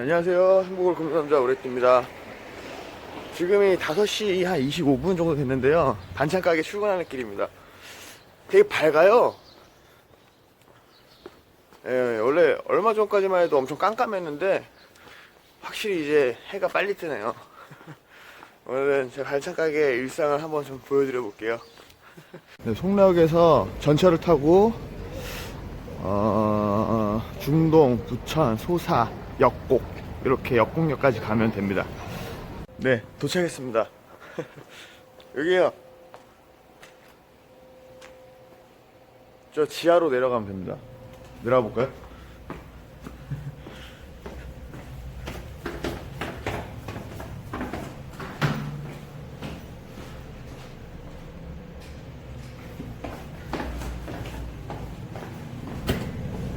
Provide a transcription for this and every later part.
안녕하세요. 행복을 금남자 오래띠입니다. 지금이 5시 한 25분 정도 됐는데요. 반찬 가게 출근하는 길입니다. 되게 밝아요. 예, 원래 얼마 전까지만 해도 엄청 깜깜했는데 확실히 이제 해가 빨리 뜨네요. 오늘은 제 반찬 가게 일상을 한번 좀 보여드려 볼게요. 네, 송락에서 전철을 타고 어, 중동, 부천, 소사, 역곡 이렇게 역곡역까지 가면 됩니다. 네, 도착했습니다. 여기요. 저 지하로 내려가면 됩니다. 내려가 볼까요?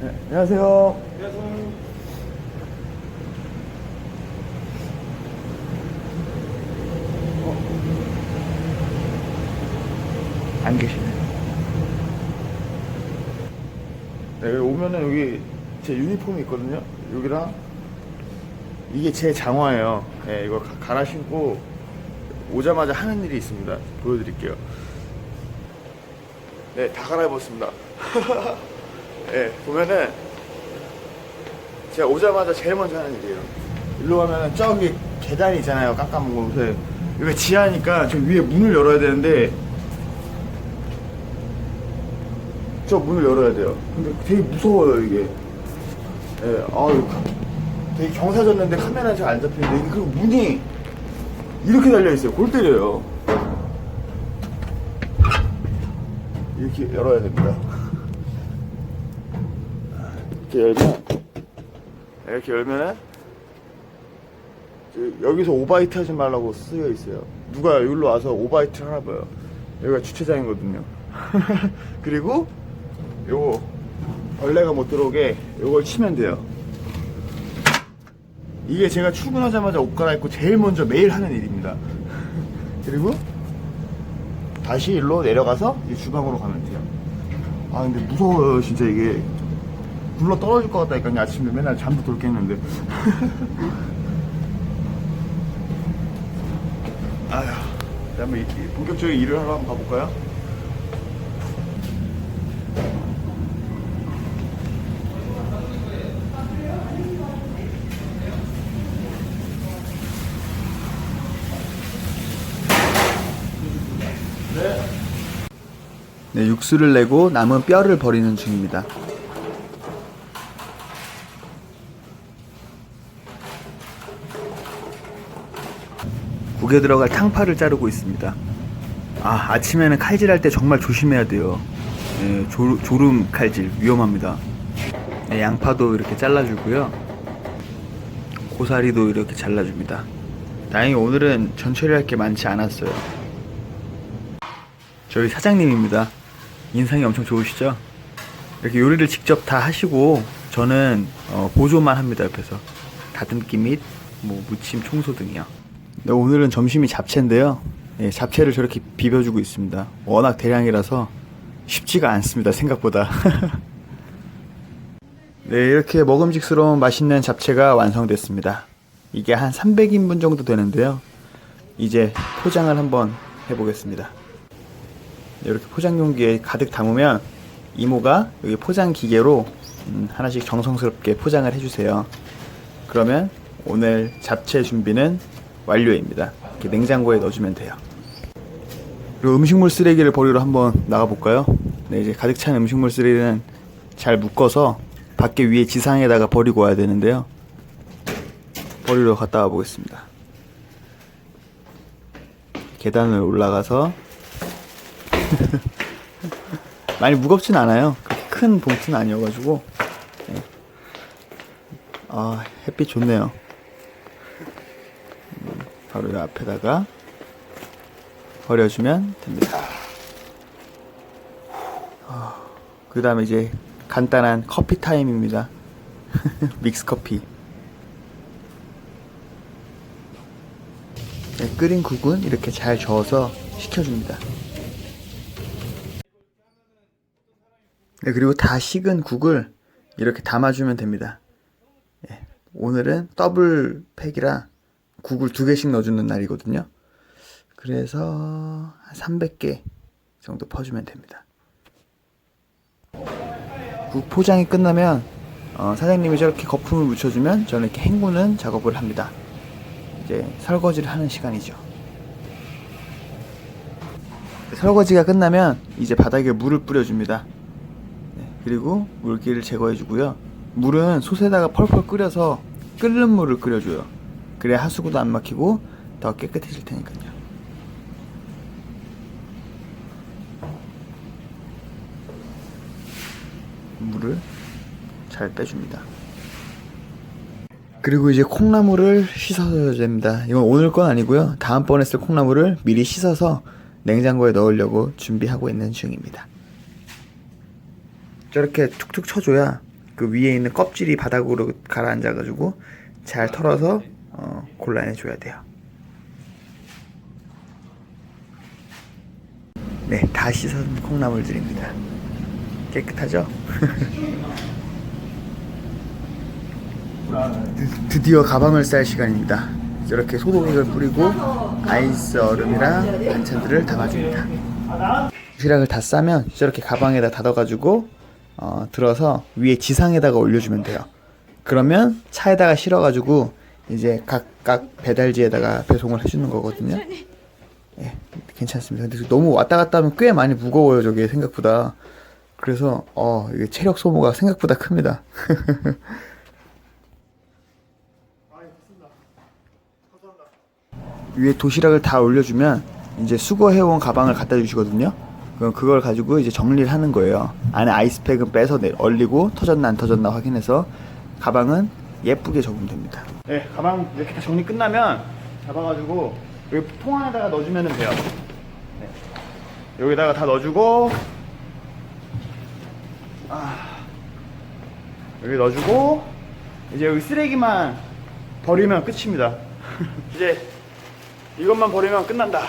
네, 안녕하세요. 안 계시네. 네, 여기 오면은 여기 제 유니폼이 있거든요. 여기랑 이게 제 장화예요. 네, 이거 가- 갈아 신고 오자마자 하는 일이 있습니다. 보여드릴게요. 네, 다 갈아입었습니다. 네, 보면은 제가 오자마자 제일 먼저 하는 일이에요. 일로 가면은 저기 계단이 있잖아요. 깜깜한 곳에. 여기 지하니까 저 위에 문을 열어야 되는데 저 문을 열어야 돼요. 근데 되게 무서워요, 이게. 예, 아유, 되게 경사졌는데 카메라 잘안 잡히는데, 그 문이 이렇게 달려 있어요. 골 때려요. 이렇게 열어야 됩니다. 이렇게 열면, 이렇게 열면은, 저 여기서 오바이트 하지 말라고 쓰여 있어요. 누가 여기로 와서 오바이트를 하나 봐요. 여기가 주차장이거든요. 그리고 요거 벌레가 못 들어오게 요걸 치면 돼요. 이게 제가 출근하자마자 옷 갈아입고 제일 먼저 매일 하는 일입니다. 그리고 다시 일로 내려가서 이 주방으로 가면 돼요. 아 근데 무서워요 진짜 이게 굴러 떨어질 것 같다니까요 아침에 맨날 잠도 덜 깼는데 아휴 이 본격적인 일을 하러 한번 가볼까요? 네, 육수를 내고 남은 뼈를 버리는 중입니다. 국에 들어갈 탕파를 자르고 있습니다. 아, 아침에는 칼질할 때 정말 조심해야 돼요. 예, 조, 졸음 칼질 위험합니다. 네, 양파도 이렇게 잘라주고요. 고사리도 이렇게 잘라줍니다. 다행히 오늘은 전처리할 게 많지 않았어요. 저희 사장님입니다. 인상이 엄청 좋으시죠? 이렇게 요리를 직접 다 하시고 저는 어, 보조만 합니다 옆에서 다듬기 및 뭐 무침 청소 등이요. 네, 오늘은 점심이 잡채인데요. 예, 잡채를 저렇게 비벼주고 있습니다. 워낙 대량이라서 쉽지가 않습니다 생각보다. 네 이렇게 먹음직스러운 맛있는 잡채가 완성됐습니다. 이게 한 300인분 정도 되는데요. 이제 포장을 한번 해보겠습니다. 이렇게 포장 용기에 가득 담으면 이모가 여기 포장 기계로 음, 하나씩 정성스럽게 포장을 해주세요. 그러면 오늘 잡채 준비는 완료입니다. 이렇게 냉장고에 넣어주면 돼요. 그리고 음식물 쓰레기를 버리러 한번 나가볼까요? 네, 이제 가득 찬 음식물 쓰레기는 잘 묶어서 밖에 위에 지상에다가 버리고 와야 되는데요. 버리러 갔다 와 보겠습니다. 계단을 올라가서 많이 무겁진 않아요. 그렇게 큰 봉투는 아니어가지고. 네. 아, 햇빛 좋네요. 음, 바로 이 앞에다가 버려주면 됩니다. 그 다음에 이제 간단한 커피 타임입니다. 믹스 커피. 네, 끓인 국은 이렇게 잘 저어서 식혀줍니다. 네, 그리고 다 식은 국을 이렇게 담아주면 됩니다. 예, 오늘은 더블 팩이라 국을 두 개씩 넣어주는 날이거든요. 그래서 한 300개 정도 퍼주면 됩니다. 국 포장이 끝나면 어, 사장님이 저렇게 거품을 묻혀주면 저는 이렇게 헹구는 작업을 합니다. 이제 설거지를 하는 시간이죠. 설거지가 끝나면 이제 바닥에 물을 뿌려줍니다. 네, 그리고 물기를 제거해 주고요. 물은 솥에다가 펄펄 끓여서 끓는 물을 끓여줘요. 그래야 하수구도 안 막히고 더 깨끗해질 테니까요. 물을 잘 빼줍니다. 그리고 이제 콩나물을 씻어줘야 됩니다. 이건 오늘 건 아니고요. 다음번에 쓸 콩나물을 미리 씻어서 냉장고에 넣으려고 준비하고 있는 중입니다. 저렇게 툭툭 쳐줘야 그 위에 있는 껍질이 바닥으로 가라앉아가지고 잘 털어서 어, 골라내줘야 돼요. 네, 다 씻은 콩나물들입니다. 깨끗하죠? 드- 드디어 가방을 쌀 시간입니다. 이렇게 소독액을 뿌리고 아이스 얼음이랑 반찬들을 담아줍니다. 도시락을 다 싸면 저렇게 가방에다 닫아가지고 어, 들어서 위에 지상에다가 올려주면 돼요. 그러면 차에다가 실어가지고 이제 각각 배달지에다가 배송을 해주는 거거든요. 예, 괜찮습니다. 근데 너무 왔다 갔다 하면 꽤 많이 무거워요, 저게 생각보다. 그래서 어, 이게 체력 소모가 생각보다 큽니다. 위에 도시락을 다 올려주면 이제 수거해온 가방을 갖다 주시거든요. 그럼 그걸 가지고 이제 정리를 하는 거예요. 안에 아이스팩은 빼서 내, 얼리고 터졌나 안 터졌나 확인해서 가방은 예쁘게 적으면 됩니다. 네, 가방 이렇게 다 정리 끝나면 잡아가지고 여기 통 안에다가 넣어주면 돼요. 네. 여기다가 다 넣어주고 아, 여기 넣어주고 이제 여기 쓰레기만 버리면 끝입니다. 이제 이것만 버리면 끝난다.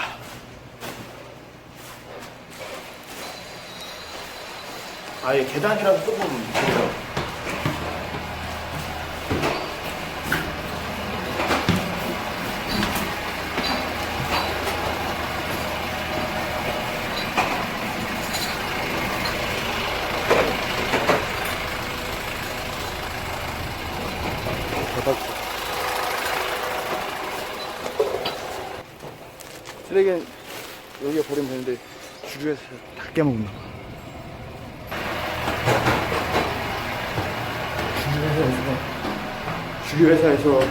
아예 계단이라서 조금 그래요. 쓰레기는 여기에 버리면 되는데 주류에서 다 깨먹는 거. 주류 회사에서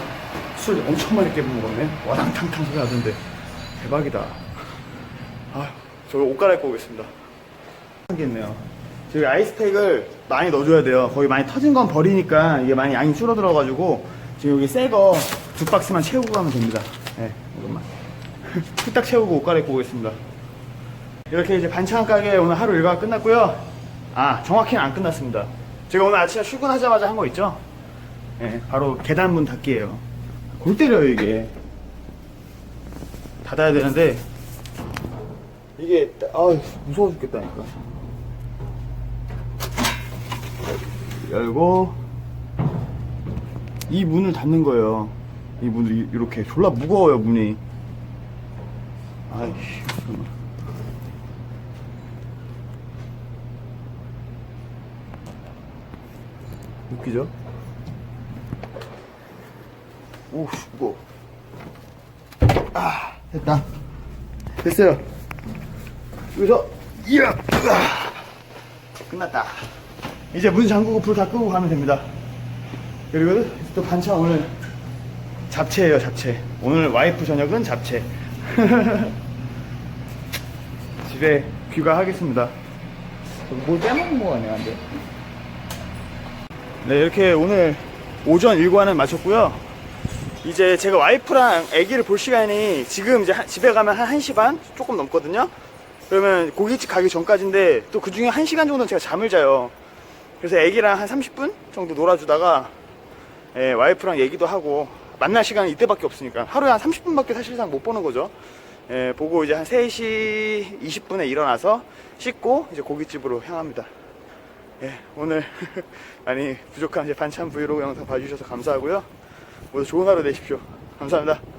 술 엄청 많이 깨먹었네. 와당탕탕 소리 하던데 대박이다. 아, 저 옷 갈아입고 오겠습니다. 하겠네요. 저기 아이스팩을 많이 넣어줘야 돼요. 거기 많이 터진 건 버리니까 이게 많이 양이 줄어들어 가지고 지금 여기 새 거 두 박스만 채우고 가면 됩니다. 네, 이것만. 후딱 채우고 옷 갈아입고 오겠습니다. 이렇게 이제 반찬 가게 오늘 하루 일과가 끝났고요. 아, 정확히는 안 끝났습니다. 제가 오늘 아침에 출근하자마자 한 거 있죠? 예, 바로 계단 문 닫기예요. 골 때려요, 이게. 닫아야 되는데, 이게, 아 무서워 죽겠다니까. 열고, 이 문을 닫는 거예요. 이 문을 이- 이렇게. 졸라 무거워요, 문이. 아이씨, 잠깐만. 웃기죠? 오, 무거워. 아, 됐다. 됐어요. 여기서, 이야! 으아! 끝났다. 이제 문 잠그고 불 다 끄고 가면 됩니다. 그리고 또 반찬 오늘 잡채예요, 잡채. 오늘 와이프 저녁은 잡채. 집에 귀가하겠습니다. 뭘 빼먹은 거 같냐, 근데. 네, 이렇게 오늘 오전 일과는 마쳤고요. 이제 제가 와이프랑 아기를 볼 시간이 지금 이제 한- 집에 가면 한 1시 반 조금 넘거든요. 그러면 고깃집 가기 전까지인데 또 그 중에 1시간 정도는 제가 잠을 자요. 그래서 아기랑 한 30분 정도 놀아주다가 예, 와이프랑 얘기도 하고 만날 시간은 이때밖에 없으니까 하루에 한 30분밖에 사실상 못 보는 거죠. 예, 보고 이제 한 3시 20분에 일어나서 씻고 이제 고깃집으로 향합니다. 예, 오늘 많이 부족한 제 반찬 브이로그 영상 봐주셔서 감사하고요. 모두 좋은 하루 되십시오. 감사합니다.